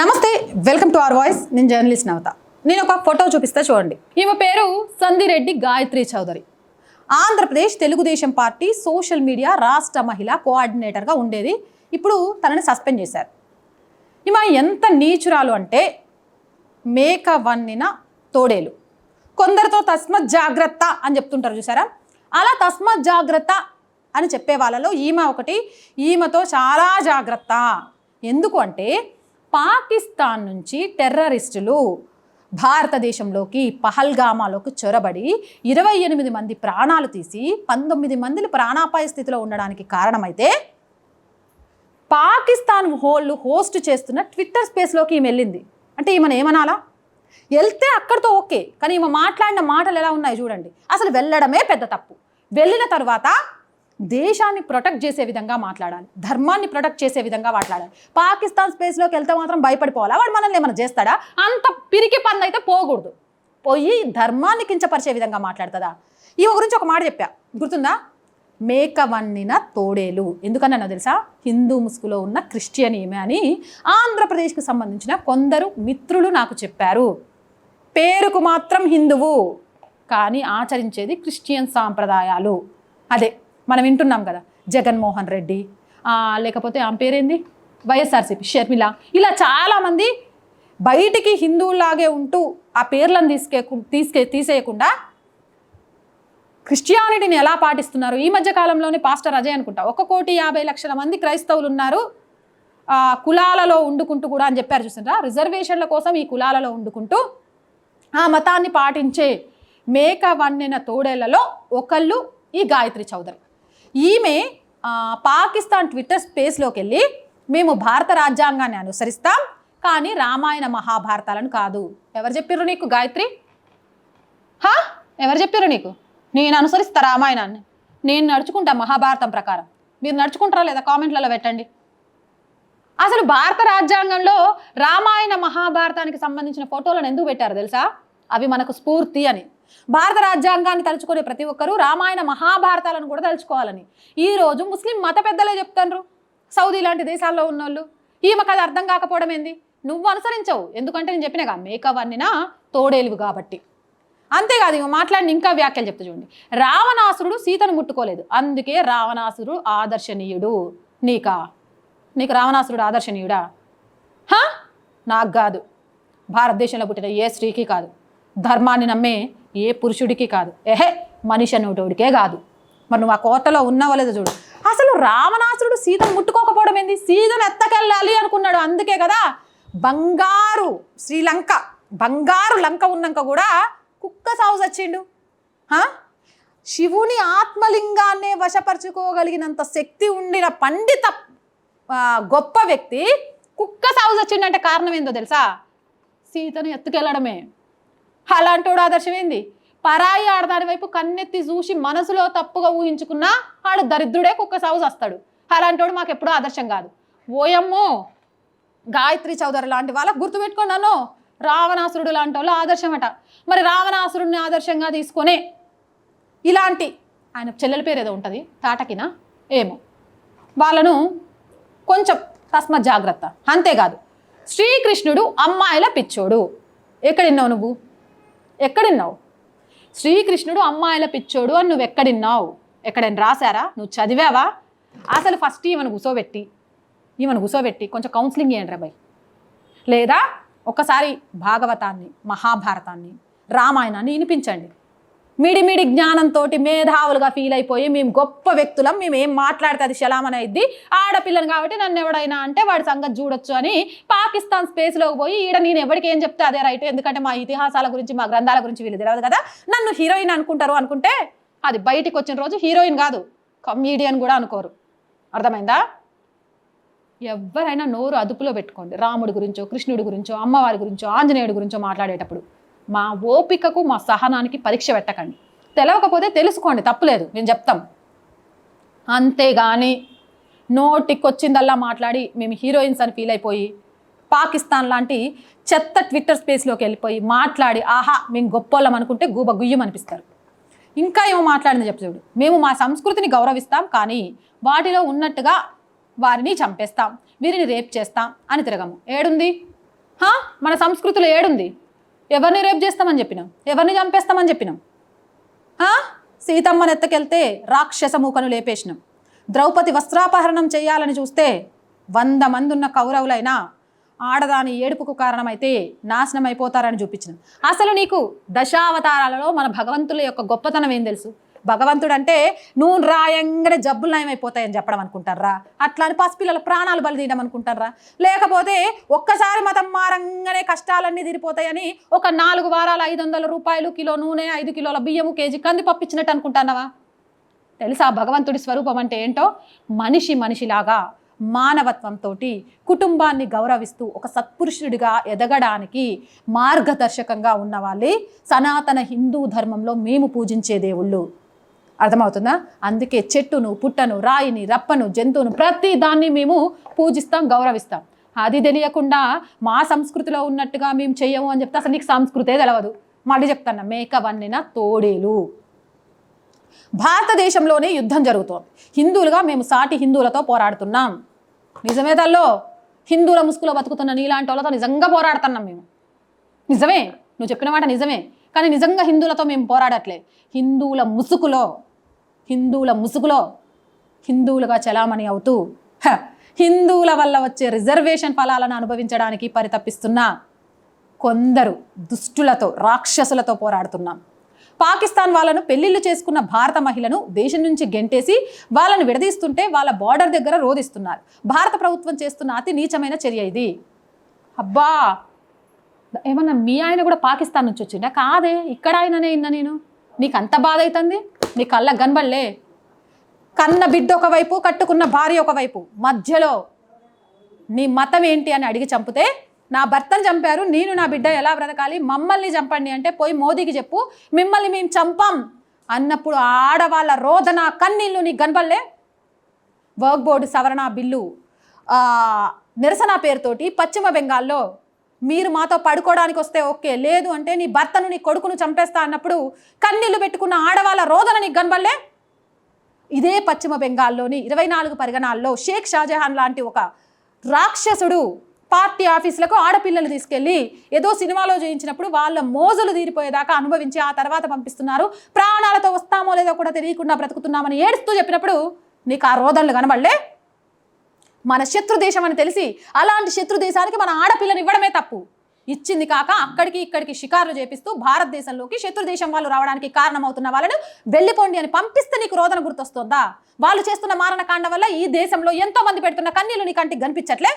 నమస్తే welcome to our voice. నేను journalist నవత. నేను ఒక ఫోటో చూపిస్తా చూడండి. ఈమె పేరు Sandhireddy Gayatri Chowdary. Andhra Pradesh Telugu Desam party social media రాష్ట్ర మహిళా కోఆర్డినేటర్గా ఉండేది. ఇప్పుడు తనని సస్పెండ్ చేశారు. ఈమె ఎంత నీచురాలు అంటే మేక వన్నిన తోడేలు. కొందరితో తస్మత్ జాగ్రత్త అని చెప్తుంటారు చూసారా? అలా తస్మత్ జాగ్రత్త అని చెప్పే వాళ్ళలో ఈమె ఒకటి ఈమెతో చాలా జాగ్రత్త. ఎందుకు అంటే పాకిస్తాన్ నుంచి టెర్రరిస్టులు భారతదేశంలోకి పహల్గామాలోకి చొరబడి ఇరవై ఎనిమిది మంది ప్రాణాలు తీసి పంతొమ్మిది మందిని ప్రాణాపాయ స్థితిలో ఉండడానికి కారణమైతే పాకిస్తాన్ హోళ్ళు హోస్ట్ చేస్తున్న ట్విట్టర్ స్పేస్లోకి ఈమె వెళ్ళింది. అంటే ఈమెను ఏమనాలా? వెళ్తే అక్కడితో ఓకే కానీ ఈమె మాట్లాడిన మాటలు ఎలా ఉన్నాయి చూడండి. అసలు వెళ్ళడమే పెద్ద తప్పు. వెళ్ళిన తర్వాత దేశాన్ని ప్రొటెక్ట్ చేసే విధంగా మాట్లాడాలి. ధర్మాన్ని ప్రొటెక్ట్ చేసే విధంగా మాట్లాడాలి. పాకిస్తాన్ స్పేస్లోకి వెళ్తే మాత్రం భయపడిపోవాలా? వాడు మనల్ని ఏమైనా చేస్తాడా? అంత పిరికి పనులు అయితే పోకూడదు. పోయి ధర్మాన్ని కించపరిచే విధంగా మాట్లాడుతుందా? ఈమె గురించి ఒక మాట చెప్పా. గుర్తుందా? మేక వన్నిన తోడేలు. ఎందుకన్నా తెలుసా? హిందూ ముసుగులో ఉన్న క్రిస్టియన్ ఈమె అని ఆంధ్రప్రదేశ్కి సంబంధించిన కొందరు మిత్రులు నాకు చెప్పారు. పేరుకు మాత్రం హిందువు. కానీ ఆచరించేది క్రిస్టియన్ సాంప్రదాయాలు. అదే. మనం వింటున్నాం కదా జగన్మోహన్ రెడ్డి లేకపోతే ఆమె పేరేంది? వైఎస్ఆర్సీపీ షర్మిల. ఇలా చాలామంది బయటికి హిందువులాగే ఉంటూ ఆ పేర్లను తీసుకే తీసుకే తీసేయకుండా క్రిస్టియానిటీని ఎలా పాటిస్తున్నారు? ఈ మధ్య కాలంలోనే పాస్టర్ అజయ్ అనుకుంటా. ఒక కోటి యాభై లక్షల మంది క్రైస్తవులు ఉన్నారు. కులాలలో వండుకుంటూ కూడా అని చెప్పారు చూసారా? రిజర్వేషన్ల కోసం ఈ కులాలలో వండుకుంటూ ఆ మతాన్ని పాటించే మేక వన్నెన తోడేళ్ళలో ఒకళ్ళు ఈ గాయత్రి చౌదరి. ఈమె పాకిస్తాన్ ట్విట్టర్ స్పేస్లోకి వెళ్ళి మేము భారత రాజ్యాంగాన్ని అనుసరిస్తాం కానీ రామాయణ మహాభారతాలను కాదు. ఎవరు చెప్పారు నీకు గాయత్రి? హా? ఎవరు చెప్పారు నీకు? నేను అనుసరిస్తా రామాయణాన్ని. నేను నడుచుకుంటా మహాభారతం ప్రకారం. మీరు నడుచుకుంటారా లేదా కామెంట్లలో పెట్టండి. అసలు భారత రాజ్యాంగంలో రామాయణ మహాభారతానికి సంబంధించిన ఫోటోలను ఎందుకు పెట్టారు తెలుసా? అవి మనకు స్ఫూర్తి అని. భారత రాజ్యాంగాన్ని తలుచుకునే ప్రతి ఒక్కరూ రామాయణ మహాభారతాలను కూడా తలుచుకోవాలని. ఈ రోజు ముస్లిం మత పెద్దలే చెప్తాండ్రు సౌదీ లాంటి దేశాల్లో ఉన్నోళ్ళు. ఈమెకు అది అర్థం కాకపోవడం ఏంది? నువ్వు అనుసరించవు. ఎందుకంటే నేను చెప్పినగా మేకవన్నినా తోడేలువు కాబట్టి. అంతేకాదు ఇవి మాట్లాడిన ఇంకా వ్యాఖ్యలు చెప్తా చూడండి. రావణాసురుడు సీతను ముట్టుకోలేదు. అందుకే రావణాసురుడు ఆదర్శనీయుడు. నీకా? నీకు రావణాసురుడు ఆదర్శనీయుడా? నాకు కాదు. భారతదేశంలో పుట్టిన ఏ స్త్రీకి కాదు. ధర్మాన్ని నమ్మే ఏ పురుషుడికి కాదు. ఎహే మనిషి అనేటోడికే కాదు. మరి నువ్వు ఆ కోటలో ఉన్నావో లేదో చూడు. అసలు రావణాసురుడు సీతను ముట్టుకోకపోవడం ఏంది? సీతను ఎత్తకెళ్ళాలి అనుకున్నాడు. అందుకే కదా బంగారు శ్రీలంక బంగారు లంక ఉన్నాక కూడా కుక్క సాగు వచ్చిండు శివుని ఆత్మలింగాన్నే వశపరుచుకోగలిగినంత శక్తి ఉండిన పండిత గొప్ప వ్యక్తి కుక్క సాగు వచ్చిండంటే కారణం ఏందో తెలుసా? సీతను ఎత్తుకెళ్ళడమే. అలాంటోడు ఆదర్శం ఏంది? పరాయి ఆడదాని వైపు కన్నెత్తి చూసి మనసులో తప్పుగా ఊహించుకున్నా ఆడు దరిద్రుడే కుక్క సాగు వస్తాడు అలాంటోడు మాకు ఎప్పుడూ ఆదర్శం కాదు. ఓయమ్మో! గాయత్రి చౌదరి లాంటి వాళ్ళకు గుర్తుపెట్టుకున్నాను రావణాసురుడు లాంటి వాళ్ళు ఆదర్శమట మరి రావణాసురుడిని ఆదర్శంగా తీసుకొనే ఇలాంటి ఆయన చెల్లెల పేరు ఏదో ఉంటుంది. తాటకినా? ఏమో. వాళ్ళను కొంచెం తస్మ జాగ్రత్త. అంతేకాదు. శ్రీకృష్ణుడు అమ్మాయిల పిచ్చోడు. ఎక్కడిన్నావు నువ్వు? ఎక్కడిన్నావు? శ్రీకృష్ణుడు అమ్మాయిల పిచ్చోడు అని నువ్వు ఎక్కడిన్నావు ఎక్కడైనా రాశారా? నువ్వు చదివావా? అసలు ఫస్ట్ ఈమెను కూసోబెట్టి ఈమెను కూసోబెట్టి కొంచెం కౌన్సిలింగ్ చేయండి రాబాయ్ లేదా ఒకసారి భాగవతాన్ని మహాభారతాన్ని రామాయణాన్ని వినిపించండి. మిడిమిడి జ్ఞానంతో మేధావులుగా ఫీల్ అయిపోయి మేము గొప్ప వ్యక్తులం మేము ఏం మాట్లాడితే అది శలామని అయింది ఆడపిల్లని కాబట్టి నన్ను ఎవడైనా అంటే వాడి సంగతి చూడొచ్చు అని పాకిస్తాన్ స్పేస్లోకి పోయి ఈడ నేను ఎవరికి ఏం చెప్తే అదే రైట్ ఎందుకంటే మా ఇతిహాసాల గురించి మా గ్రంథాల గురించి వీళ్ళు తెలియదు కదా. నన్ను హీరోయిన్ అనుకుంటారు అనుకుంటే అది బయటికి వచ్చిన రోజు హీరోయిన్ కాదు కమీడియన్ కూడా అనుకోరు. అర్థమైందా? ఎవరైనా నోరు అదుపులో పెట్టుకోండి. రాముడి గురించో కృష్ణుడి గురించో అమ్మవారి గురించో ఆంజనేయుడి గురించో మాట్లాడేటప్పుడు. మా ఓపికకు మా సహనానికి పరీక్ష పెట్టకండి. తెలవకపోతే తెలుసుకోండి తప్పులేదు మేము చెప్తాం. అంతేగాని నోటికొచ్చిందల్లా మాట్లాడి మేము హీరోయిన్స్ అని ఫీల్ అయిపోయి పాకిస్తాన్ లాంటి చెత్త ట్విట్టర్ స్పేస్లోకి వెళ్ళిపోయి మాట్లాడి ఆహా మేము గొప్పోళ్ళం అనుకుంటే గూబ గుయ్యం అనిపిస్తారు. ఇంకా ఏమో మాట్లాడింది చెప్పు చూడు. మేము మా సంస్కృతిని గౌరవిస్తాం కానీ వాటిలో ఉన్నట్టుగా వారిని చంపేస్తాం వీరిని రేప్ చేస్తాం అని తిరగము. ఏడుంది? మన సంస్కృతిలో ఏడుంది? ఎవరిని రేపు చేస్తామని చెప్పినాం ఎవరిని చంపేస్తామని చెప్పినాం ఆ? సీతమ్మని ఎత్తకెళ్తే రాక్షస మూకను లేపేసినాం. ద్రౌపది వస్త్రాపహరణం చేయాలని చూస్తే వంద మంది ఉన్న కౌరవులైనా ఆడదాని ఏడుపుకు కారణమైతే నాశనం అయిపోతారని చూపించినాం. అసలు నీకు దశావతారాలలో మన భగవంతుల యొక్క గొప్పతనం ఏం తెలుసు? భగవంతుడు అంటే నువ్వు రాయంగానే జబ్బులు నయమైపోతాయని చెప్పడం అనుకుంటారా అట్లా అని పసిపిల్లల ప్రాణాలు బలి తీయడం అనుకుంటారా లేకపోతే ఒక్కసారి మతం మారంగానే కష్టాలన్నీ తీరిపోతాయని ఒక నాలుగు వారాలు ఐదు వందల రూపాయలు కిలో నూనె ఐదు కిలోల బియ్యము కేజీ కందిపప్పు ఇచ్చినట్టు అనుకుంటున్నావా? తెలుసా భగవంతుడి స్వరూపం అంటే ఏంటో? మనిషి మనిషిలాగా మానవత్వంతో కుటుంబాన్ని గౌరవిస్తూ ఒక సత్పురుషుడిగా ఎదగడానికి మార్గదర్శకంగా ఉన్నవాళ్ళే సనాతన హిందూ ధర్మంలో మేము పూజించే దేవుళ్ళు. అర్థమవుతుందా? అందుకే చెట్టును పుట్టను రాయిని రప్పను జంతువును ప్రతి దాన్ని మేము పూజిస్తాం గౌరవిస్తాం. అది తెలియకుండా మా సంస్కృతిలో ఉన్నట్టుగా మేము చెయ్యము అని చెప్తే అసలు నీకు సంస్కృతే తెలవదు. మళ్ళీ చెప్తాను మేక వన్నిన తోడేలు. భారతదేశంలోనే యుద్ధం జరుగుతోంది. హిందువులుగా మేము సాటి హిందువులతో పోరాడుతున్నాం. నిజమే తల్లో? హిందువుల ముసుగులో బతుకుతున్న నీలాంటి వాళ్ళతో నిజంగా పోరాడుతున్నాం మేము. నిజమే? నువ్వు చెప్పిన మాట నిజమే. కానీ నిజంగా హిందువులతో మేము పోరాడట్లే. హిందువుల ముసుగులో హిందువుల ముసుగులో హిందువులుగా చలామణి అవుతూ హిందువుల వల్ల వచ్చే రిజర్వేషన్ ఫలాలను అనుభవించడానికి పరితపిస్తున్న కొందరు దుష్టులతో రాక్షసులతో పోరాడుతున్నాం. పాకిస్తాన్ వాళ్ళను పెళ్ళిళ్ళు చేసుకున్న భారత మహిళను దేశం నుంచి గెంటేసి వాళ్ళని విడదీస్తుంటే వాళ్ళ బార్డర్ దగ్గర రోధిస్తున్నారు. భారత ప్రభుత్వం చేస్తున్న అతి నీచమైన చర్య ఇది. అబ్బా! ఏమన్నా మీ ఆయన కూడా పాకిస్తాన్ నుంచి వచ్చిండా? కాదే ఇక్కడ ఆయననే ఇన్నా నేను. నీకు అంత బాధ అవుతుంది నీ కళ్ళ గన్బళ్ళే. కన్న బిడ్డ ఒకవైపు కట్టుకున్న భార్య ఒకవైపు. మధ్యలో నీ మతం ఏంటి అని అడిగి చంపితే నా భర్తను చంపారు నేను నా బిడ్డ ఎలా బ్రతకాలి మమ్మల్ని చంపండి అంటే పోయి మోదీకి చెప్పు మిమ్మల్ని మేము చంపాం అన్నప్పుడు ఆడవాళ్ళ రోదన కన్నీళ్ళు నీకు కనపడలే వర్క్ బోర్డు సవరణ బిల్లు నిరసన పేరుతోటి పశ్చిమ బెంగాల్లో మీరు మాతో పడుకోవడానికి వస్తే ఓకే లేదు అంటే నీ భర్తను నీ కొడుకును చంపేస్తా అన్నప్పుడు కన్నీళ్ళు పెట్టుకున్న ఆడవాళ్ళ రోదన నీకు కనబడలే? ఇదే పశ్చిమ బెంగాల్లోని ఇరవై నాలుగు పరిగణాల్లో షేక్ షాజహాన్ లాంటి ఒక రాక్షసుడు పార్టీ ఆఫీసులకు ఆడపిల్లలు తీసుకెళ్ళి ఏదో సినిమాలో చేయించినప్పుడు వాళ్ళ మోజులు తీరిపోయేదాకా అనుభవించి ఆ తర్వాత పంపిస్తున్నారు. ప్రాణాలతో వస్తామో లేదో కూడా తెలియకుండా బ్రతుకుతున్నామని ఏడుస్తూ చెప్పినప్పుడు నీకు ఆ రోదనలు కనబడలే? మన శత్రు దేశం అని తెలిసి అలాంటి శత్రు దేశానికి మన ఆడపిల్లని ఇవ్వడమే తప్పు. ఇచ్చింది కాక అక్కడికి ఇక్కడికి షికారులు చేపిస్తూ భారతదేశంలోకి శత్రు దేశం వాళ్ళు రావడానికి కారణమవుతున్న వాళ్ళను వెళ్ళిపోండి అని పంపిస్తే నీకు రోదన గుర్తొస్తుందా? వాళ్ళు చేస్తున్న మారణకాండ వల్ల ఈ దేశంలో ఎంతో మంది పెడుతున్న కన్నీళ్ళు నీ కంటికి కనిపించట్లే?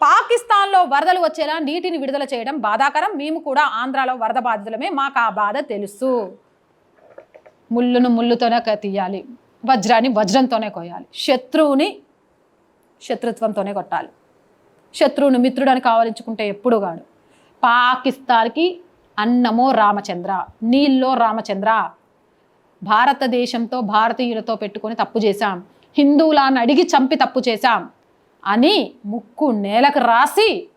పాకిస్తాన్లో వరదలు వచ్చేలా నీటిని విడుదల చేయడం బాధాకరం. మేము కూడా ఆంధ్రాలో వరద బాధితులమే. మాకు ఆ బాధ తెలుసు. ముళ్ళును ముళ్ళుతోనే తీయాలి. వజ్రాన్ని వజ్రంతోనే కోయాలి శత్రువుని శత్రుత్వంతోనే కొట్టాలి. శత్రువును మిత్రుడని కావలించుకుంటే ఎప్పుడు కాడు. పాకిస్తాన్కి అన్నమో రామచంద్ర నీళ్ళో రామచంద్ర. భారతదేశంతో భారతీయులతో పెట్టుకొని తప్పు చేశాం. హిందువులాన్ని అడిగి చంపి తప్పు చేశాం. అని ముక్కు నేలకు రాసి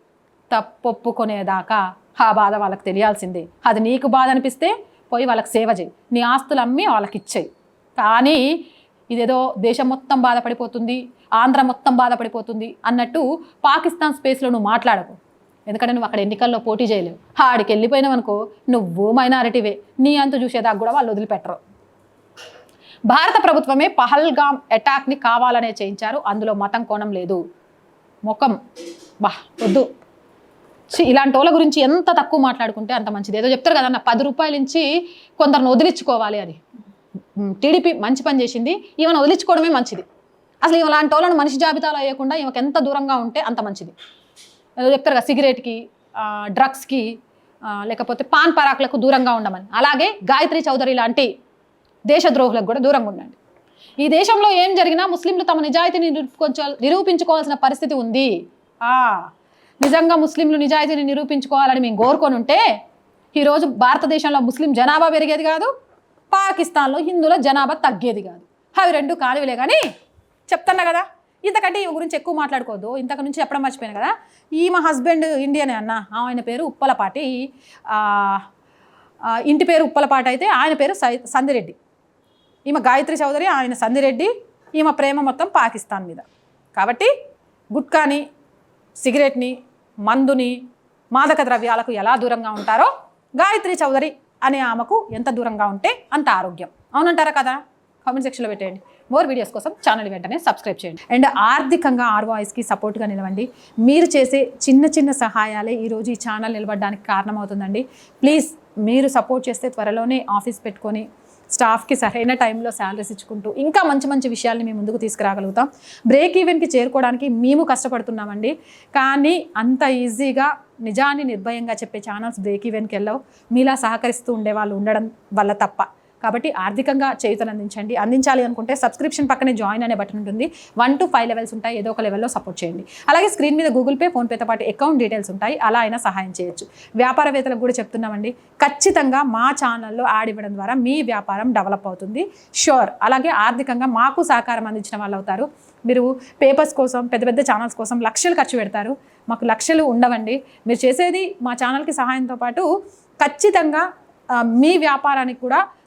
తప్పొప్పుకునేదాకా ఆ బాధ వాళ్ళకి తెలియాల్సిందే. అది నీకు బాధ అనిపిస్తే పోయి వాళ్ళకి సేవ చేయి. నీ ఆస్తులు అమ్మి వాళ్ళకి ఇచ్చేయి. కానీ ఇదేదో దేశం మొత్తం బాధపడిపోతుంది. ఆంధ్ర మొత్తం బాధపడిపోతుంది అన్నట్టు పాకిస్తాన్ స్పేస్లో నువ్వు మాట్లాడకు. ఎందుకంటే నువ్వు అక్కడ ఎన్నికల్లో పోటీ చేయలేవు. ఆడికి వెళ్ళిపోయినావు అనుకో నువ్వు మైనారిటీవే. నీ అంత చూసేదాకా కూడా వాళ్ళు వదిలిపెట్టరు. భారత ప్రభుత్వమే పహల్గామ్ అటాక్ని కావాలనే చేయించారు. అందులో మతం కోణం లేదు. ముఖం బా వద్దు. ఇలాంటి వాళ్ళ గురించి ఎంత తక్కువ మాట్లాడుకుంటే అంత మంచిది. ఏదో చెప్తారు కదా నా పది రూపాయల నుంచి కొందరిని వదిలించుకోవాలి అని. టీడీపీ మంచి పని చేసింది. ఈమెను వదిలించుకోవడమే మంచిది. అసలు ఇలాంటి వాళ్ళని మనిషి జాబితాలో వేయకుండా ఈమెకి ఎంత దూరంగా ఉంటే అంత మంచిది. చెప్తారు కదా సిగరెట్కి డ్రగ్స్కి లేకపోతే పాన్ పరాకులకు దూరంగా ఉండమని. అలాగే గాయత్రి చౌదరి లాంటి దేశద్రోహులకు కూడా దూరంగా ఉండండి. ఈ దేశంలో ఏం జరిగినా ముస్లింలు తమ నిజాయితీని నిరూపించుకో నిరూపించుకోవాల్సిన పరిస్థితి ఉంది. నిజంగా ముస్లింలు నిజాయితీని నిరూపించుకోవాలని మేము కోరుకొని ఉంటే ఈరోజు భారతదేశంలో ముస్లిం జనాభా పెరిగేది కాదు పాకిస్తాన్లో హిందువుల జనాభా తగ్గేది కాదు. అవి రెండు కానివిలే కానీ చెప్తున్నా కదా? ఇంతకంటే ఈమె గురించి ఎక్కువ మాట్లాడుకోవద్దు. ఇంతకు నుంచి చెప్పడం మర్చిపోయాను కదా? ఈమె హస్బెండ్ ఇండియనే అన్న. ఆయన పేరు ఉప్పలపాటి. ఇంటి పేరు ఉప్పలపాటి అయితే ఆయన పేరు సై సందిరెడ్డి. ఈమె గాయత్రి చౌదరి ఆయన సందిరెడ్డి. ఈమె ప్రేమ మొత్తం పాకిస్తాన్ మీద. కాబట్టి గుట్కాని సిగరెట్ని మందుని మాదక ద్రవ్యాలకు ఎలా దూరంగా ఉంటారో గాయత్రి చౌదరి అనే ఆమెకు ఎంత దూరంగా ఉంటే అంత ఆరోగ్యం. అవునంటారా కదా? కామెంట్ సెక్షన్లో పెట్టేయండి. మోర్ వీడియోస్ కోసం ఛానల్ వెంటనే సబ్స్క్రైబ్ చేయండి. అండ్ ఆర్థికంగా ఆర్ వాయిస్కి సపోర్ట్గా నిలవండి. మీరు చేసే చిన్న చిన్న సహాయాలే ఈరోజు ఈ ఛానల్ నిలబడడానికి కారణమవుతుందండి. ప్లీజ్ మీరు సపోర్ట్ చేస్తే త్వరలోనే ఆఫీస్ పెట్టుకొని స్టాఫ్కి సరైన టైంలో శాలరీస్ ఇచ్చుకుంటూ ఇంకా మంచి మంచి విషయాల్ని మేము ముందుకు తీసుకురాగలుగుతాం. బ్రేక్ ఈవెన్కి చేరుకోవడానికి మేము కష్టపడుతున్నామండి. కానీ అంత ఈజీగా నిజాన్ని నిర్భయంగా చెప్పే ఛానల్స్ బ్రేక్ ఈవెన్కి వెళ్ళవు. మీలా సహకరిస్తూ ఉండే వాళ్ళు ఉండడం వల్ల తప్ప. కాబట్టి ఆర్థికంగా చేయుతను అందించండి. అందించాలి అనుకుంటే సబ్స్క్రిప్షన్ పక్కనే జాయిన్ అనే బటన్ ఉంటుంది. వన్ టు ఫైవ్ లెవెల్స్ ఉంటాయి. ఏదో ఒక లెవెల్లో సపోర్ట్ చేయండి. అలాగే స్క్రీన్ మీద గూగుల్ పే ఫోన్పేతో పాటు అకౌంట్ డీటెయిల్స్ ఉంటాయి. అలా అయినా సహాయం చేయొచ్చు. వ్యాపారవేత్తలకు కూడా చెప్తున్నామండి. ఖచ్చితంగా మా ఛానల్లో యాడ్ ఇవ్వడం ద్వారా మీ వ్యాపారం డెవలప్ అవుతుంది. షూర్. అలాగే ఆర్థికంగా మాకు సహకారం అందించిన వాళ్ళు అవుతారు. మీరు పేపర్స్ కోసం పెద్ద పెద్ద ఛానల్స్ కోసం లక్షలు ఖర్చు పెడతారు. మాకు లక్షలు ఉండవండి. మీరు చేసేది మా ఛానల్కి సహాయంతో పాటు ఖచ్చితంగా మీ వ్యాపారానికి కూడా